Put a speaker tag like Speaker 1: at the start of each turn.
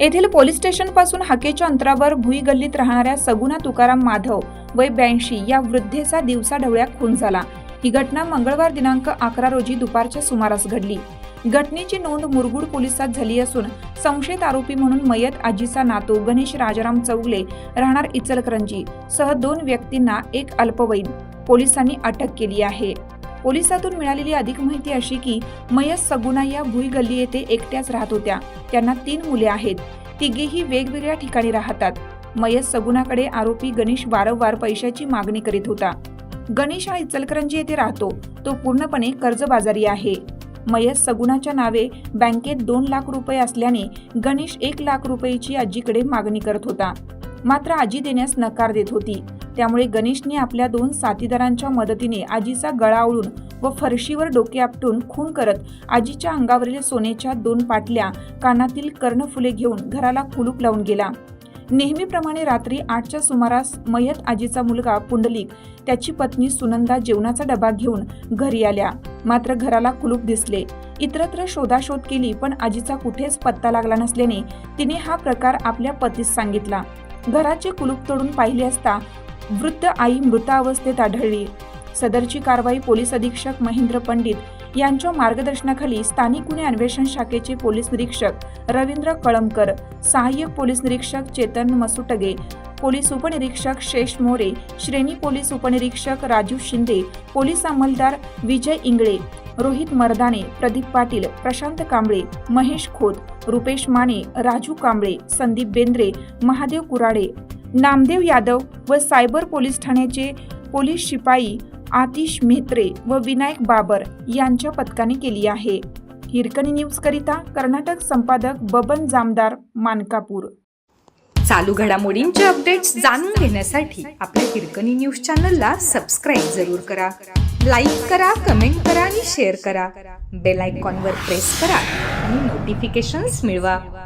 Speaker 1: येथील पोलीस स्टेशनपासून हाकेच्या अंतरावर भुई गल्लीत राहणाऱ्या सगुणा तुकाराम माधव वय ब्याऐंशी या वृद्धेचा दिवसा ढवळ्या खून झाला. ही घटना मंगळवार दिनांक अकरा रोजी दुपारच्या सुमारास घडली. घटनेची नोंद मुरगुड पोलिसात झाली असून संशयित आरोपी म्हणून मयत आजीचा नातू गणेश राजाराम चौगले राहणार इचलकरंजी सह दोन व्यक्तींना एक अल्पवयीन पोलिसांनी अटक केली आहे. पोलिसातून मिळालेली अधिक माहिती अशी की मयत सगुना या भुई गल्ली येथे एकट्याच राहत होत्या. त्यांना तीन मुले आहेत. तिघेही वेगवेगळ्या ठिकाणी राहतात. मयत सगुनाकडे आरोपी गणेश वारंवार पैशाची मागणी करीत होता. गणेश हा इचलकरंजी येथे राहतो. तो पूर्णपणे कर्जबाजारी आहे. मयत सगुणाच्या नावे बँकेत दोन लाख रुपये असल्याने गणेश एक लाख रुपयेची आजीकडे मागणी करत होता. मात्र आजी देण्यास नकार देत होती. त्यामुळे गणेशने आपल्या दोन साथीदारांच्या मदतीने आजीचा गळा आवळून व फरशीवर डोके आपटून खून करत आजीच्या अंगावरील सोन्याच्या दोन पाटल्या कानातील कर्णफुले घेऊन घराला कुलूप लावून गेला. नेहमीप्रमाणे रात्री आठच्या सुमारास मयत आजीचा मुलगा पुंडलिक त्याची पत्नी सुनंदा जेवणाचा डबा घेऊन घरी आल्या. मात्र घराला कुलूप दिसले. इतरत्र शोधाशोध केली पण आजीचा कुठेच पत्ता लागला नसल्याने तिने हा प्रकार आपल्या पतीस सांगितला. घराचे कुलूप तोडून पाहिले असता वृद्ध आई मृतावस्थेत आढळली. सदरची कारवाई पोलीस अधीक्षक महेंद्र पंडित यांच्या मार्गदर्शनाखाली स्थानिक गुन्हे अन्वेषण शाखेचे पोलीस निरीक्षक रवींद्र कळमकर सहाय्यक पोलीस निरीक्षक चेतन मसुटगे पोलीस उपनिरीक्षक शेष मोरे श्रेणी पोलीस उपनिरीक्षक राजू शिंदे पोलीस अंमलदार विजय इंगळे रोहित मर्दाने प्रदीप पाटील प्रशांत कांबळे महेश खोत रुपेश माने राजू कांबळे संदीप बेंद्रे महादेव कुराडे नामदेव यादव व सायबर पोलीस ठाण्याचे पोलीस शिपाई आतिश म्हेत्रे व विनायक बाबर यांच्या पथकाने केली आहे. हिरकणी न्यूज करिता कर्नाटक संपादक बबन जामदार मानकापूर.
Speaker 2: चालू घडामोडींचे अपडेट्स जाणून घेण्यासाठी आपल्या हिरकणी न्यूज चॅनलला सबस्क्राईब जरूर करा. लाईक करा कमेंट करा आणि शेअर करा. बेल आयकॉनवर प्रेस करा आणि नोटिफिकेशन्स मिळवा.